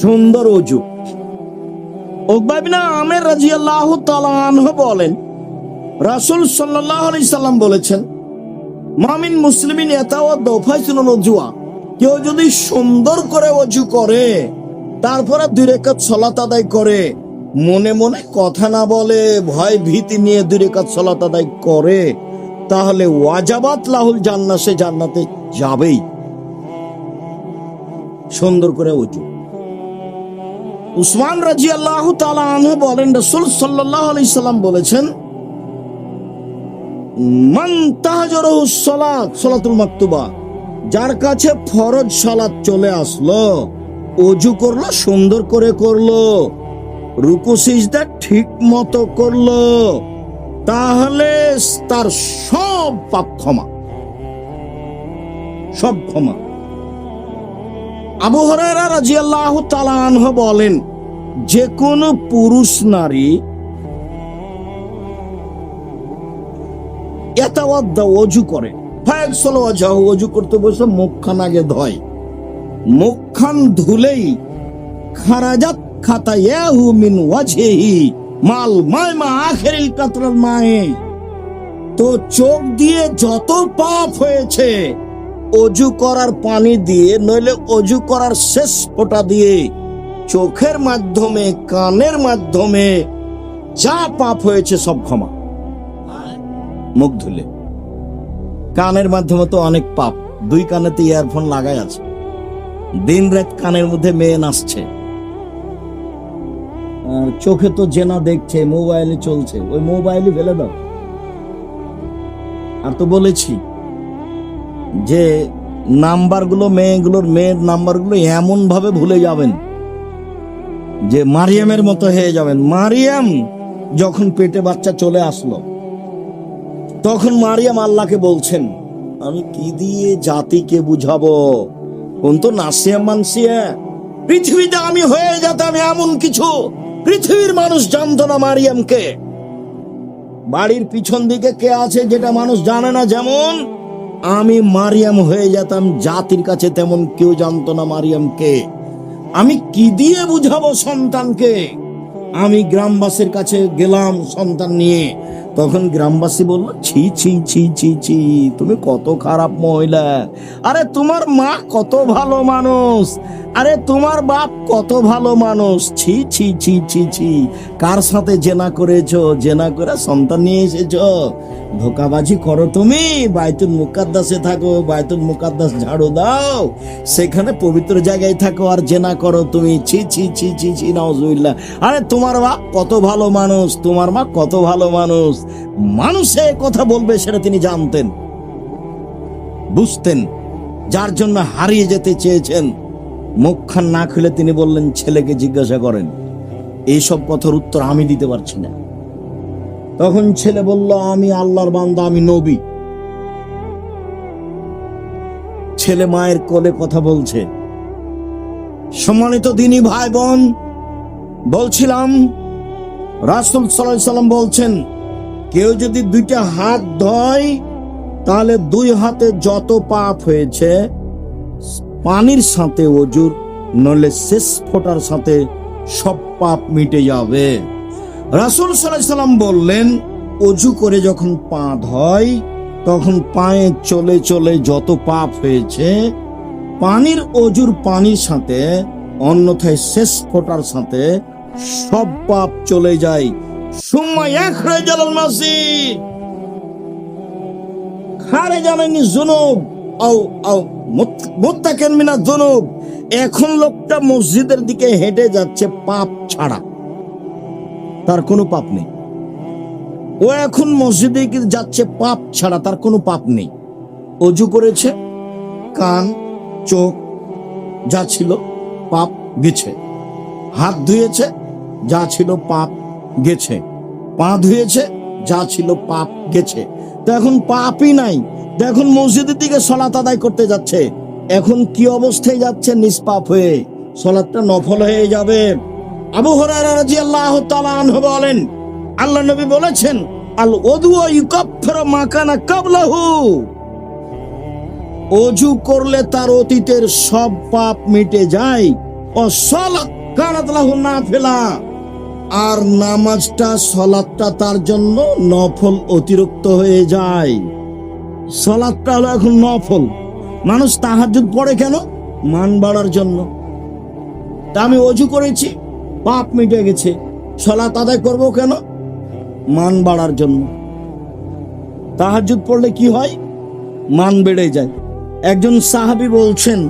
সুন্দর অজু। ওকবাবিনা আমের রাজি আল্লাহ বলেন, রাসুল সাল্লাহ আলি সাল্লাম বলেছেন, মামিন মুসলিমিন এতাও দফাইছিল অজুয়া কেউ যদি সুন্দর করে অজু করে, তারপরে দুই রেখাত সলাত আদায় করে, মনে মনে কথা না বলে, ভয় ভীতি নিয়ে দুই রেখাত সলাত আদায় করে, তাহলে ওয়াজাবাত লাহুল জান্না সে জান্নাতে যাবেই। সুন্দর করে উঁচু। উসমান রাজি আল্লাহ বলেন, রসুল সাল্লাহ আলাইসাল্লাম বলেছেন যার কাছে ফরজ সালাত চলে আসলো অজু করল, সুন্দর করে করল, রুকু, সিজদা ঠিক মতো করল, তাহলে তার সব পাপ ক্ষমা, সব ক্ষমা। আবু হরাইরা রাদিয়াল্লাহু তাআলা আনহু বলেন, যে কোন পুরুষ নারী এতাওয়াদ্দা অজু করে। ফায়াকসল ওয়াজাহু অজু করতে বসে মুখখান আগে ধয়। মুখখান ধুলেই খারাজাত খাতায়াহু মিন ওয়াজহিহি, মাল মায়মা আখিরিল কাতরাল মায়ে। তো চোখ দিয়ে যত পাপ হয়েছে অজু করার পানি দিয়ে, নইলে অজু করার শেষ ফোঁটা দিয়ে চোখের মাধ্যমে, কানের মাধ্যমে যা পাপ হয়েছে সব ক্ষমা। মুখ ধুলে। কানের মাধ্যমে তো অনেক পাপ, দুই কানেতে ইয়ারফোন লাগাই আছে। দিন রাত কানের মধ্যে মেয়ে নাচছে। আর চোখে তো জেনা দেখছে, মোবাইলে চলছে, ওই মোবাইলই ফেলে দাও। আর তো বলেছি যে নাম্বারগুলো, মেয়েগুলোর মেয়ের নাম্বারগুলো এমন ভাবে ভুলে যাবেন যে মারিয়ামের মতো হয়ে যাবেন। মারিয়াম যখন পেটে বাচ্চা চলে আসলো, তখন মারিয়াম আল্লাহকে বলছেন, আমি কি দিয়ে জাতিকে বুঝাবো? কোন তো নাসিয়া মানসিয়া। পৃথিবীতে আমি হয়ে যেতাম এমন কিছু। পৃথিবীর মানুষ জানতো না মারিয়ামকে। বাড়ির পিছন দিকে কে আছে যেটা মানুষ জানে না যেমন আমি মারিয়াম হয়ে যেতাম, জাতির কাছে তেমন কেউ জানতো না মারিয়ামকে। আমি কি দিয়ে বুঝাবো সন্তানকে? আমি গ্রামবাসীর কাছে গেলাম সন্তান নিয়ে। তখন গ্রামবাসী বলল ছি ছি ছি ছি ছি তুমি কত খারাপ মহিলা আরে তোমার মা কত ভালো মানুষ আরে তোমার বাপ কত ভালো মানুষ ছি ছি ছি ছি ছি কার সাথে জেনা করেছ জেনা করে সন্তান নিয়ে এসেছ ধোকাবাজি করো তুমি বাইতুল মুকাদ্দাসে থাকো বাইতুল মুকাদ্দাস ঝাড়ু দাও সেখানে পবিত্র জায়গায় থাকো আর জেনা করো তুমি ছি ছি ছি ছি ছি নাউজুবিল্লাহ আরে তোমার বাপ কত ভালো মানুষ তোমার মা কত ভালো মানুষ মানুষে কথা বলবে সেটা তিনি জানতেন, বুঝতেন, যার জন্য হারিয়ে যেতে চেয়েছেন। মুখখান না খুলে তিনি বললেন, ছেলেকে জিজ্ঞাসা করেন, এইসব কথার উত্তর আমি দিতে পারছি না। তখন ছেলে বলল, আমি আল্লাহর বান্দা, আমি নবী। ছেলে মায়ের কোলে কথা বলছে, সম্মানিত দিনী ভাই বোন, বলছিলাম, রাসুল সাল্লাম বলছেন কেউ যদি দুইটা হাত ধয়, তাহলে দুই হাতে যত পাপ হয়েছে, পানির সাথে অজুর নলে শেষ ফোটার সাথে সব পাপ মিটে যাবে। রাসুল সাল্লাম বললেন, অজু করে যখন পা ধয়, তখন পায়ে চলে চলে যত পাপ হয়েছে, পানির অজুর পানির সাথে, অন্যথায় শেষ ফোটার সাথে সব পাপ চলে যায়। জুনুব, আও আও জুনুব। এখন লোকটা মসজিদের দিকে হেঁটে যাচ্ছে পাপ ছাড়া। তার কোনো পাপ নেই। ও এখন মসজিদে যাচ্ছে পাপ ছাড়া, তার কোনো পাপ নেই। অজু করেছে, কান, চোখ, যা ছিল পাপ গেছে। হাত ধুয়েছে, যা ছিল পাপ গেছে। পা ধুয়েছে যা ছিল পাপ গেছে। তো এখন পাপই নাই। তো এখন মসজিদের দিকে সলাত আদায় করতে যাচ্ছে। এখন কি অবস্থায় যাচ্ছে নিষ্পাপ হয়ে? সলাৎটা নফল হয়ে যাবে। আবু হুরায়রা রাদিয়াল্লাহু তাআলা আনহু বলেন, আল্লাহ নবী বলেছেন, আল ওদু ইউকাফিরু মা কানা কাবলাহু। অজু করলে তার অতীতের সব পাপ মিটে যায়। ও সলাৎ কানাত লাহু নাফিলা। আর নামাজটা, সলাদটা তার জন্য নফল অতিরিক্ত হয়ে যায়। সলাদটা হলো এখন নফল। মানুষ তাহাজ্জুদ পড়ে কেন? মান বাড়ার জন্য। তা আমি অজু করেছি, পাপ মিটে গেছে। সলাৎ আদায় করব কেন? মান বাড়ার জন্য। তাহাজ্জুদ পড়লে কি হয়? মান বেড়ে যায়। একজন সাহাবী বলছেন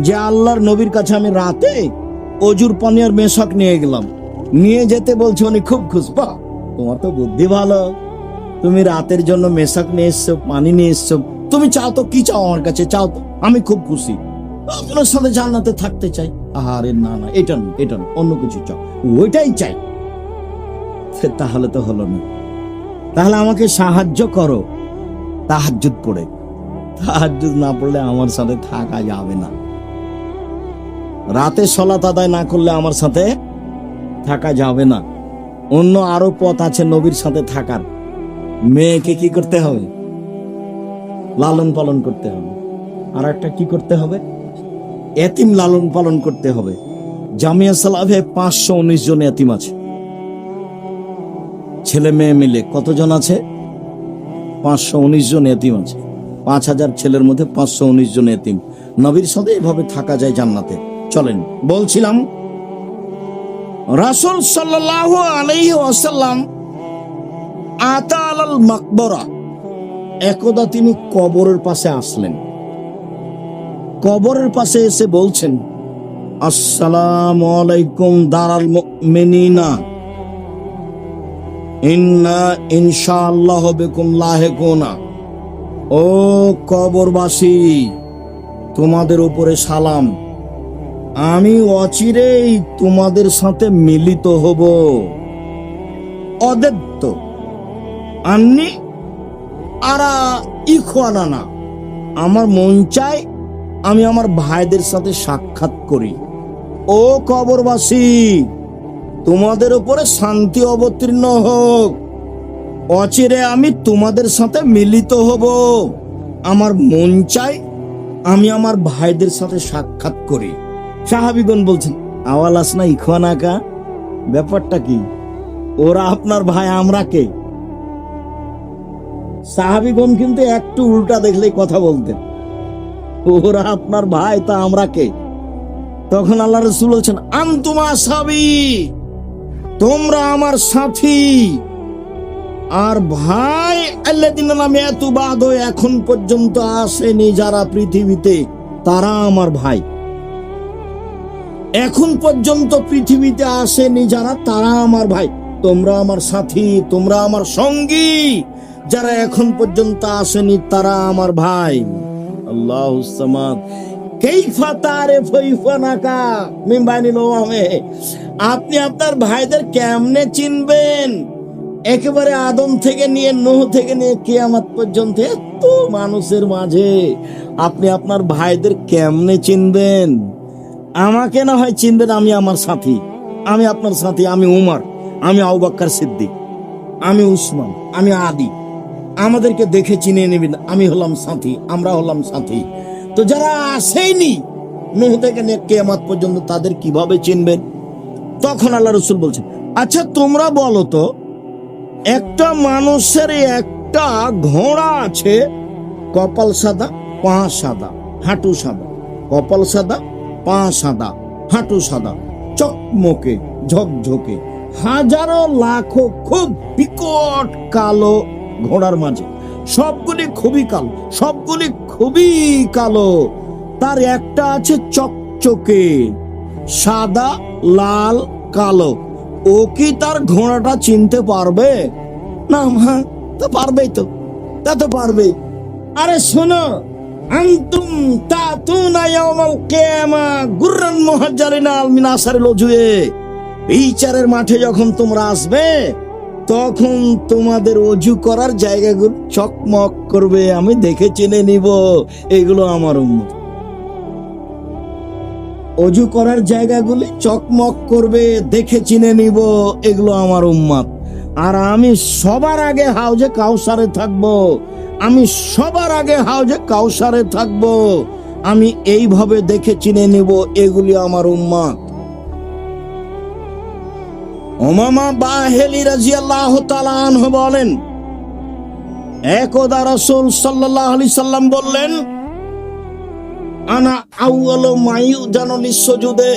যে, আল্লাহর নবীর কাছে আমি রাতে অজুর পানিয়ার মেশক নিয়ে গেলাম। নিয়ে যেতে বলছে, উনি খুব খুশ বাহ, তোমার তো বুদ্ধি ভালো। তুমি রাতের জন্য মেশাক নিয়ে এসছো, পানি নিয়ে এসছো। তুমি চাও তো, কি চাও আমার কাছে? চাও তো, আমি খুব খুশি। আপনার সাথে জান্নাতে থাকতে চাই। আহারে, না না, এটা না এটা না অন্য কিছু চাও। ওইটাই চাই। তাহলে তো হলো না। তাহলে আমাকে সাহায্য করো। তাহাজ্জুদ পড়ে। তাহাজ্জুদ না পড়লে আমার সাথে থাকা যাবে না। রাতে সলাত আদায় না করলে আমার সাথে থাকা যাবে না। অন্য আরও পথ আছে নবীর সাথে থাকার। মেয়েকে কি করতে হবে? লালন পালন করতে হবে। আর একটা কি করতে হবে? এতিম লালন পালন করতে হবে। জামিয়া সালাভে পাঁচশো উনিশ জন এতিম আছে। ছেলে মেয়ে মিলে কতজন আছে? পাঁচশো উনিশ জন এতিম আছে। পাঁচ হাজার ছেলের মধ্যে পাঁচশো উনিশ জন এতিম। নবীর সাথে এভাবে থাকা যায় জান্নাতে। চলেন, বলছিলাম রাসুল সাল্লাহ আলাইহি ওয়াসাল্লাম আতা আলাল মাকবরা, একদা তিনি কবরের পাশে আসলেন। কবরের পাশে এসে বলছেন, আসসালামু আলাইকুম দারাল মেনিনা ইন্না ইনশাআল্লাহ বিকুম লাহেকুনা। ও কবরবাসী, তোমাদের উপরে সালাম। আমি অচিরেই তোমাদের সাথে মিলিত হব। অদেত্ত আন্নি, আরা ইখওয়ানা না আমার মন চায় আমি আমার ভাইদের সাথে সাক্ষাৎ করি। ও কবরবাসী, তোমাদের উপরে শান্তি অবতীর্ণ হোক। অচিরে আমি তোমাদের সাথে মিলিত হব। আমার মন চাই আমি আমার ভাইদের সাথে সাক্ষাৎ করি। সাহাবিগণ বলছেন, আওয়াল আসনা ইখওয়ানাকা ব্যাপারটা কি? ওরা আপনার ভাই, আমরা কে? সাহাবিগণ কিন্তু একটু উল্টা দেখলেই কথা বলতেন, ওরা আপনার ভাই, তা আমরা কে? তখন আল্লাহ রসুল বলছেন, আন্তুমা সাবি তোমরা আমার সাথী। আর ভাই আল্লাদিন নামে এত বাদ এখন পর্যন্ত আসেনি যারা পৃথিবীতে, তারা আমার ভাই। এখন পর্যন্ত পৃথিবীতে আসেনি যারা, তারা আমার ভাই। তোমরা আমার সাথী, তোমরা আমার সঙ্গী। যারা এখন পর্যন্ত আসেনি, তারা আমার ভাই। আল্লাহ আপনি আপনার ভাইদের কেমনে চিনবেন? একেবারে আদম থেকে নিয়ে, নোহ থেকে নিয়ে কিয়ামত পর্যন্ত এত মানুষের মাঝে। আপনি আপনার ভাইদের কেমনে চিনবেন? আমাকে না হয় চিনবেন আমি আমার সাথী। আমি আপনার সাথী, আমি উমর, আমি আউবাক্কার সিদ্দিক। আমি উসমান, আমি আদি। আমাদেরকে দেখে চিনে নেবেন, আমি হলাম সাথী, আমরা হলাম সাথী। তো যারা আসেনি, নুহ থেকে কেয়ামত পর্যন্ত তাদের কীভাবে চিনবেন? তখন আল্লাহ রসুল বলছেন আচ্ছা তোমরা বলো তো, একটা মানুষের একটা ঘোড়া আছে, কপাল সাদা, পা সাদা, হাঁটু সাদা, কপাল সাদা পা সাদা, হাঁটু সাদা চকমকে ঝকঝকে হাজারো লাখো খুব বিকট কালো ঘোড়ার মাঝে। সবগুলি খুবই কালো, সবগুলি খুবই কালো। তার একটা আছে চকচকে, সাদা, লাল, কালো। ও কি তার ঘোড়াটা চিনতে পারবে? না হ্যাঁ তো পারবেই তো, তা তো পারবে আরে শোনো আন্তুম তাতুনা ইয়াউমাল কিয়ামা গুররান মুহাজ্জালিনা আল মিন আসারিল ওজুয়ে বিচারের মাঠে যখন তোমরা আসবে, তখন তোমাদের অজু করার জায়গাগুলো চকমক করবে, আমি দেখে চিনে নিব। এগুলো আমার উম্মত। অজু করার জায়গাগুলি চকমক করবে, দেখে চিনে নিব। এগুলো আমার উম্মাদ আর আমি সবার আগে হাউজে কাউসারে থাকব। আমি সবার আগে হাউজে কাউসারে থাকব। আমি এইভাবে দেখে চিনে নিব এগুলি আমার উম্মাদ। ওমামা বাহেলি রাজিয়াল্লাহ তালাহ বলেন, একদা রসুল সাল্লাহ আলি সাল্লাম বললেন, আনা আউয়াল মাইউ জানলি সজুদে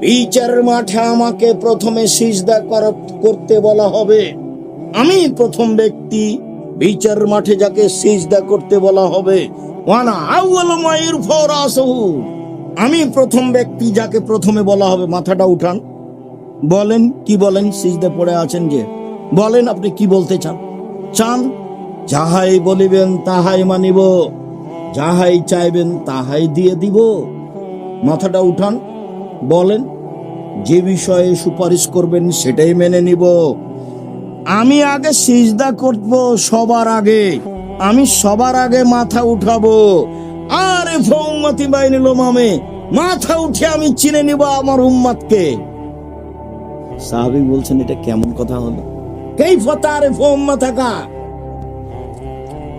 বিচারের মাঠে আমাকে প্রথমে সিজদা করতে বলা হবে। আমি প্রথম ব্যক্তি বিচারের মাঠে যাকে সিজদা করতে বলা হবে আমি প্রথম ব্যক্তি যাকে প্রথমে বলা হবে, মাথাটা উঠান। বলেন, কি বলেন? সিজদা পড়ে আছেন যে। বলেন, আপনি কি বলতে চান? চান, যাহাই বলিবেন তাহাই মানিব, যাহাই চাইবেন তাহাই দিয়ে দিব। মাথাটা উঠান, বলেন, যে বিষয়ে সুপারিশ করবেন সেটাই মেনে নিব। আমি আগে সিজদা করব সবার আগে। আমি সবার আগে মাথা উঠাবো। আরে ফৌমতি বাইনি লোমামে, মাথা উঠে আমি চিনে নিব আমার উম্মাদকে। সাহাবি বলছেন, এটা কেমন কথা হলো কেই ফতারে ফৌম্মা থাকা?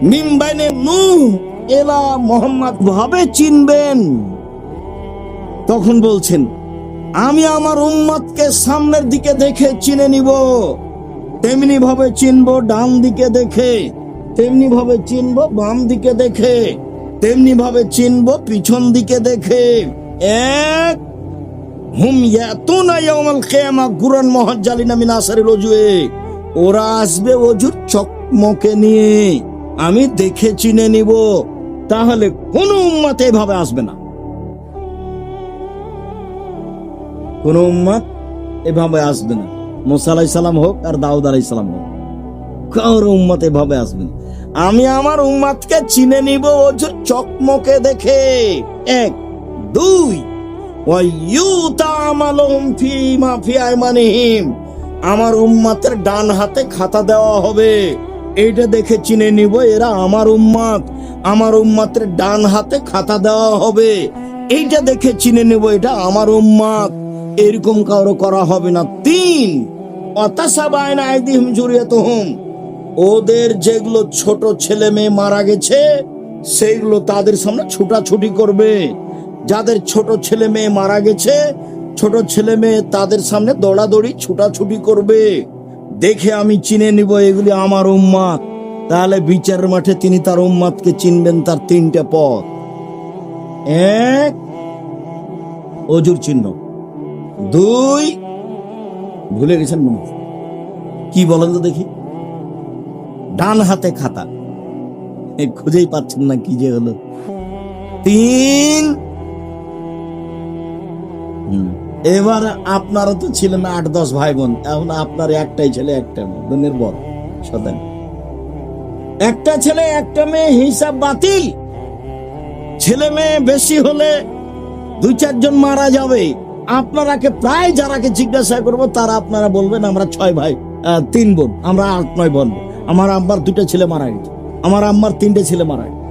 মিমবাইনে নু এলা মোহাম্মদ ভাবে চিনবেন। তখন বলছেন, আমি আমার উম্মতকে সামনের দিকে দেখে চিনে নিব। তেমনি ভাবে চিনব, ডান দিকে দেখে। তেমনি ভাবে চিনব, বাম দিকে দেখে। তেমনি ভাবে চিনব, পিছন দিকে দেখে। এক, হুম ওরা আসবে চকমকে নিয়ে। আমি দেখে চিনে নিব। তাহলে কোন উম্মত এভাবে আসবে না। কোন উম্মত এভাবে আসবে না। মুসা আলাই সালাম হোক আর দাউদ আলাই সালাম হোক। কারোর উম্মত এভাবে আসবে? না আমি আমার উম্মাদকে চিনে নিব অজুর চকমকে দেখে। এক, দুই আমার উম্মাতের ডান হাতে খাতা দেওয়া হবে। এইটা দেখে চিনে নিব, এরা আমার উম্মাত। আমার উম্মাতের ডান হাতে খাতা দেওয়া হবে। এইটা দেখে চিনে নিব, এটা আমার উম্মাত। এরকম কারও করা হবে না। তিন ওদের যেগুলো ছোট ছেলে মেয়ে মারা গেছে, সেইগুলো তাদের সামনে ছুটাছুটি করবে। যাদের ছোট ছেলে মেয়ে মারা গেছে, ছোট ছেলে মেয়ে তাদের সামনে দৌড়াদৌড়ি, ছুটাছুটি করবে। দেখে আমি চিনে নিব এগুলি আমার উম্মাদ। তাহলে বিচারের মাঠে তিনি তার উম্মাদকে চিনবেন তার তিনটে পথ। এক, অজুর চিহ্ন। দুই ভুলে গেছেন মনে কি বলেন তো দেখি। ডান হাতে খাতা। খুঁজেই পাচ্ছেন না কি যে হলো। তিন। এবার আপনারা তো ছিলেন আট, দশ ভাই বোন এখন আপনার একটাই ছেলে, একটা মেয়ে। বড়। সদান একটা ছেলে, একটা মেয়ে, হিসাব বাতিল। ছেলে মেয়ে বেশি হলে দুই, চারজন মারা যাবে। আপনারাকে প্রায় যারাকে জিজ্ঞাসা করব, তারা আপনারা বলবেন, আমরা ছয় ভাই তিন বোন, আমরা আট, নয় বোন। আমার আম্মার দুটো ছেলে মারা গেছে, আমার আম্মার তিনটে ছেলে মারা গেছে,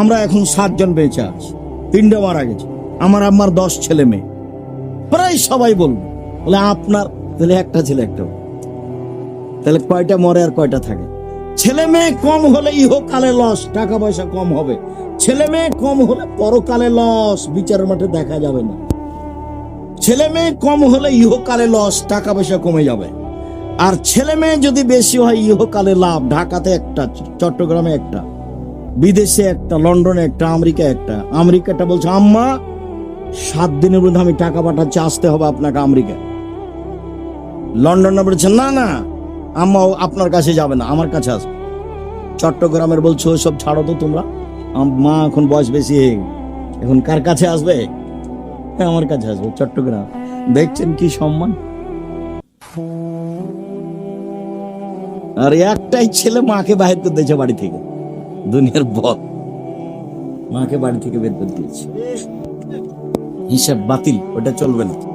আমরা এখন সাতজন বেঁচে আছি, তিনটে মারা গেছে, আমার আম্মার দশ ছেলে মেয়ে। প্রায় সবাই বলবে, বলে আপনার, তাহলে একটা ছেলে, একটা তাহলে কয়টা মরে আর কয়টা থাকে? ছেলে মেয়ে কম হলে ইহকালে লস, টাকা পয়সা কম হবে। ছেলে মেয়ে কম হলে পরকালে লস, বিচারের মাঠে দেখা যাবে না। ছেলে মেয়ে কম হলে ইহকালে লস, টাকা পয়সা কমে যাবে। আর ছেলে মেয়ে যদি বেশি হয়, ইহকালে লাভ। ঢাকাতে একটা, চট্টগ্রামে একটা, বিদেশে একটা, লন্ডনে একটা আমেরিকা একটা। আমেরিকাটা বলছে, আম্মা, সাত দিনের মধ্যে আমি টাকা পাঠাচ্ছি, আসতে হবে আপনাকে আমেরিকা লন্ডনে বলছে, না না, আম্মা আপনার কাছে যাবে না, আমার কাছে আসবে। চট্টগ্রামের বলছো সব ছাড়ো তো তোমরা। মা এখন বয়স বেশি, এখন কার কাছে আসবে? আমার কাছে আসব, চট্টগ্রাম। দেখছেন কি সম্মান? আর একটাই ছেলে মাকে বাহির করে দিয়েছে বাড়ি থেকে। দুনিয়ার বল। মাকে বাড়ি থেকে বের করে দিয়েছে। হিসাব বাতিল, ওটা চলবে না।